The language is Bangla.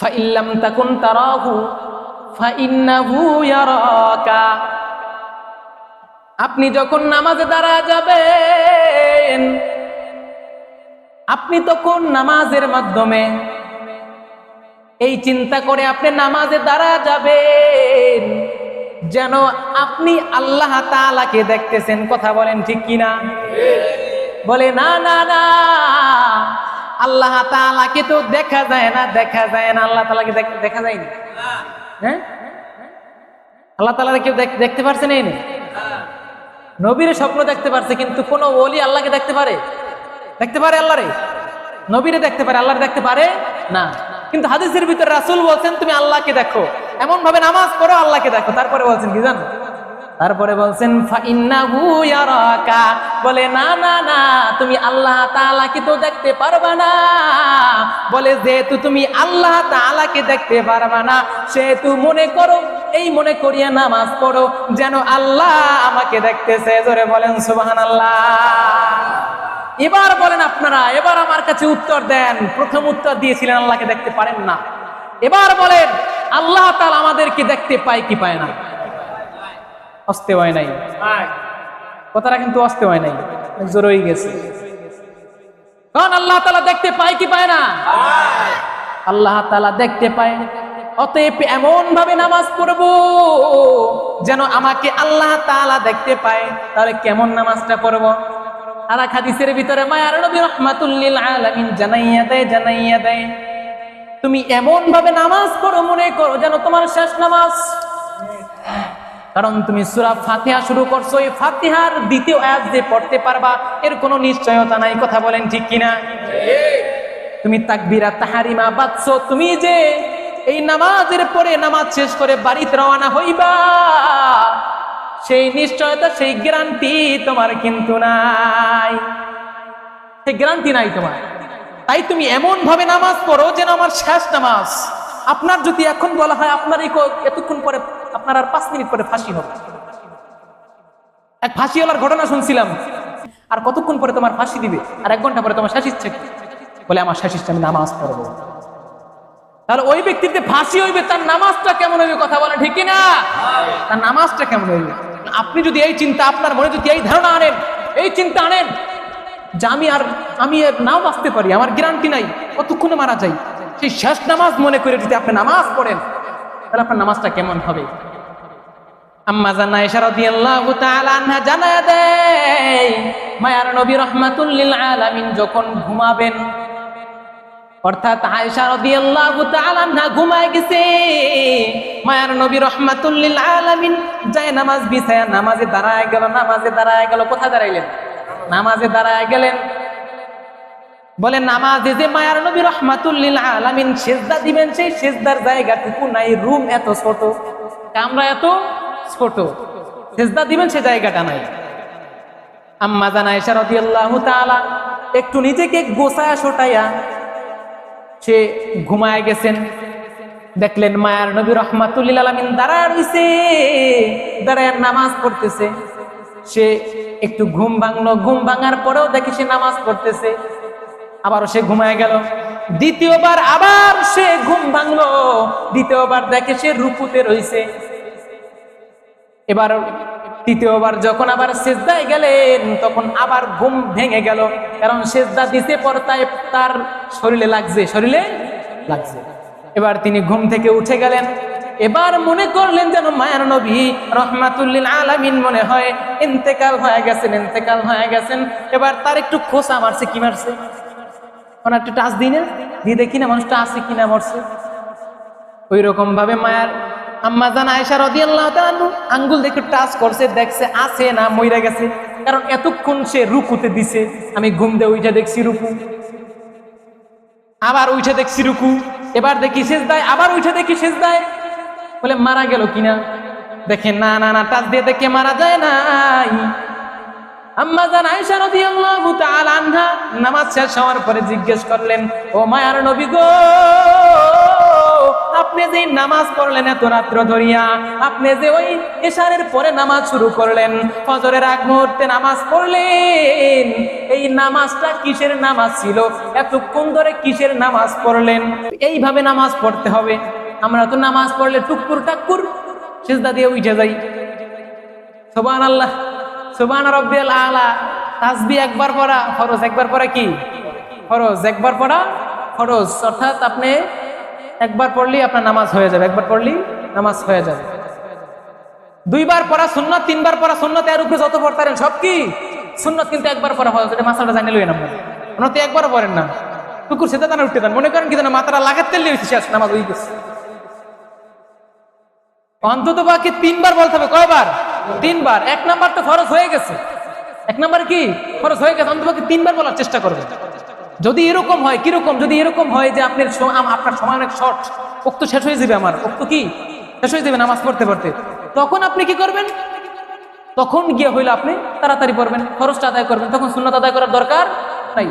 ফাইল্লাম তাকুন তারাহু, ফাইন্নাহু ইয়ারাকা। আপনি যখন নামাজে দাঁড়া যাবেন, আপনি তখন নামাজের মাধ্যমে এই চিন্তা করে আপনি নামাজে দাঁড়া যাবেন, যেন আপনি আল্লাহ তালাকে দেখতেছেন। কথা বলেন ঠিক কিনা? বলে, না না না। আল্লাহ তাআলাকে তো দেখা যায় না, দেখা যায় না। আল্লাহ তাআলাকে দেখ- দেখা যায় না হ্যাঁ? আল্লাহ তালা কেউ দেখতে পারছেন এই নবীর স্বপ্ন দেখতে পারছে, কিন্তু কোন ওলি আল্লাহকে দেখতে পারে? দেখতে পারে আল্লাহরে নবীরে দেখতে পারে, আল্লাহরে দেখতে পারে না। কিন্তু হাদিসের ভিতরে রাসূল বলছেন, তুমি আল্লাহকে দেখো। এমন ভাবে নামাজ পড়ো, আল্লাহকে দেখো। তারপরে বলছেন কি জানো? তারপরে বলছেন বলে, না না না, তুমি আল্লাহ তাআলাকে তো দেখতে পারবা না। বলে, যেহেতু তুমি আল্লাহ তাআলাকে দেখতে পারবা না, সেহেতু মনে করো, এই মনে করিয়া নামাজ পড়ো, যেন আল্লাহ আমাকে দেখতেছে। জোরে বলেন সুবাহান আল্লাহ এবার বলেন আপনারা, এবার আমার কাছে উত্তর দেন। প্রথম উত্তর দিয়েছিলেন, আল্লাহকে দেখতে পারেন না। এবার বলেন, আল্লাহ তাআলা আমাদেরকে দেখতে পায় কি পায় না? অস্তে হয় নাই। কথাটা কিন্তু অস্তে হয় নাই। জোরই গেছে। কারণ আল্লাহ তালা দেখতে পায় কি পায় না? আল্লাহ তালা দেখতে পায়। অতএব এমন ভাবে নামাজ পড়ব যেন আমাকে আল্লাহ তাআলা দেখতে পায়। তাহলে কেমন নামাজটা পড়ব? আর হাদিসের ভিতরে মায়ার নবী রহমাতুল্লিল আলামিন জানাইয়া দেয় জানাইয়া দেয়। তুমি এমন ভাবে নামাজ পড়ো মনে করো যেন তোমার শেষ নামাজ কারণ তুমি সুরা ফাতিহা শুরু করছ, এই ফাতিহার দ্বিতীয় আয়াত যে পড়তে পারবা, এর কোনো নিশ্চয়তা নাই, কথা বলেন ঠিক কিনা? তুমি তাকবিরা তাহারিমা বাদছো তুমি যে এই নামাজের পরে নামাজ শেষ করে বাড়িতে রওনা হইবা, সেই নিশ্চয়তা, সেই গ্যারান্টি তোমার কিন্তু নাই। সেই গ্যারান্টি নাই তোমার। তাই তুমি এমন ভাবে নামাজ পড়ো যেন আমার শেষ নামাজ আপনার যদি এখন বলা হয় আপনার এই এতক্ষণ পরে আপনার আর পাঁচ মিনিট পরে ফাঁসি হবে। এক ফাঁসিওয়ালার ঘটনা শুনছিলাম। আর কতক্ষণ পরে তোমার ফাঁসি দিবে? আর এক ঘণ্টা পরে তোমার ইচ্ছে বলে, আমার ইচ্ছে আমি নামাজ পড়ব। তাহলে ওই ব্যক্তির যে ফাঁসি হইবে, তার নামাজটা কেমন হইবে কথা বলে ঠিক না তার নামাজটা কেমন হইবে? আপনি যদি এই চিন্তা, আপনার মনে যদি এই ধারণা আনেন, এই চিন্তা আনেন যে আমি আর আমি নাও বাঁচতে পারি, আমার গ্যারান্টি নাই, কতক্ষণে মারা যাই সেই শেষ নামাজ মনে করে যদি আপনি নামাজ পড়েন, তাহলে আপনার নামাজটা কেমন হবে? আম্মা জানা দেয় লিল আলামিন যখন ঘুমাবেন, অর্থাৎ ঘুমায় গেছে আলামিন যায় নামাজ নামাজে দাঁড়ায় গেল, নামাজে দাঁড়ায় গেল দাঁড়াইলেন? নামাজে দাঁড়ায় গেলেন বলে নামাজে যে মায়ার নবী রহমাতুল্লিল আলামিন সেজদা দিবেন, সেই সেজদার জায়গাটুকু নাই, রুম এত ছোট। কামরা এত ছোট। সেজদা দিবেন, সে জায়গাটা নাই। আম্মা জানা এসা রাদিয়াল্লাহু তাআলা একটু নিজেকে গোছায়া সোটাইয়া সে ঘুমায় গেছেন। দেখলেন, মায়ার নবী রহমাতুল্লিল আলামিন দাঁড়ায় রইছে, দাঁড়ায় নামাজ পড়তেছে। সে একটু ঘুম ভাঙলো। ঘুম ভাঙার পরেও দেখি সে নামাজ পড়তেছে। আবারও সে ঘুমায় গেল। দ্বিতীয়বার আবার সে ঘুম ভাঙলো। দ্বিতীয়বার দেখে সে রুকুতে রইছে। এবার তৃতীয়বার যখন আবার সেজদায় গেলেন, তখন আবার ঘুম ভেঙে গেল। কারণ সেজদা দিতে পড়তায় তার শরীরে লাগছে শরীরে লাগছে। এবার তিনি ঘুম থেকে উঠে গেলেন। এবার মনে করলেন যেন মায়ার নবী, রহমাতুল্লিল আলামিন মনে হয়, ইন্তেকাল হয়ে গেছেন, ইন্তেকাল হয়ে গেছেন। এবার তার একটু খোসা মারছে, কি মারছে? মানে একটু টাচ দিই না দিয়ে দেখি না, মানুষটা আছে কিনা মরছে। ওই রকম ভাবে মায়ার আম্মা জান রাদিয়াল্লাহু তাআলা আনহু আঙ্গুল দেখে টাচ করছে, দেখছে আছে না, মইরা গেছে। কারণ এতক্ষণ সে রুকুতে দিছে। আমি ঘুম দিয়ে উইঠা দেখছি রুকু। আবার উঠে দেখছি রুকু। এবার দেখি শেষ দেয় আবার উঠে দেখি শেষ দেয় বলে, মারা গেল কিনা? দেখে, না না না টাচ দিয়ে দেখে মারা যায় নাই। আম্মা নামাজ শেষ হওয়ার পরে জিজ্ঞেস করলেন, ও মায়ার আপনি যে নামাজ পড়লেন এত রাত্র ধরিয়া, আপনি যে ওই এশারের পরে নামাজ শুরু করলেন, ফজরের আগ মুহূর্তে নামাজ পড়লেন, এই নামাজটা কিসের নামাজ ছিল? এতক্ষণ ধরে কিসের নামাজ পড়লেন? এইভাবে নামাজ পড়তে হবে। আমরা তো নামাজ পড়লে টুকুর টাকুর সিজদা দিয়ে উঠে যাই। সুবহান আল্লাহ সুবহান রব্বিয়াল আলা, তাসবি একবার পড়া, ফরজ একবার পড়া কি? ফরজ, একবার পড়া ফরজ। অর্থাৎ আপনি একবার পড়লেই আপনার নামাজ হয়ে যাবে, একবার পড়লেই নামাজ হয়ে যাবে। দুইবার পড়া সুন্নত, তিনবার পড়া সুন্নত, এর উপরে যত পড়তারেন সব কি? সুন্নত কিন্তু একবার পড়া ফরজ, এটা মাসাটা জানিয়ে লই না আপনারা তো একবার পড়েন না। কুকুর সেটা তারা উঠতে দেন। মনে করেন কি মাথাটা লাগাতে হয়েছে শেষ নামাজ হয়ে গেছে। অন্তত বাকি তিনবার বলতে হবে, কয়বার? তিনবার। এক নাম্বার তো ফরজ হয়ে গেছে। এক নাম্বার কি? খরচ হয়ে গেছে, অন্তত বাকি তিনবার বলার চেষ্টা করবেন। যদি এরকম হয়, কীরকম? যদি এরকম হয় যে আপনার আপনার সময় অনেক শর্ট উক্ত শেষ হয়ে যাবে আমার। উক্ত কি? শেষ হয়ে যাবে নামাজ পড়তে পড়তে। তখন আপনি কি করবেন? তখন গিয়ে হইলে আপনি তাড়াতাড়ি পড়বেন খরচটা আদায় করবেন। তখন শূন্যত আদায় করার দরকার নাই।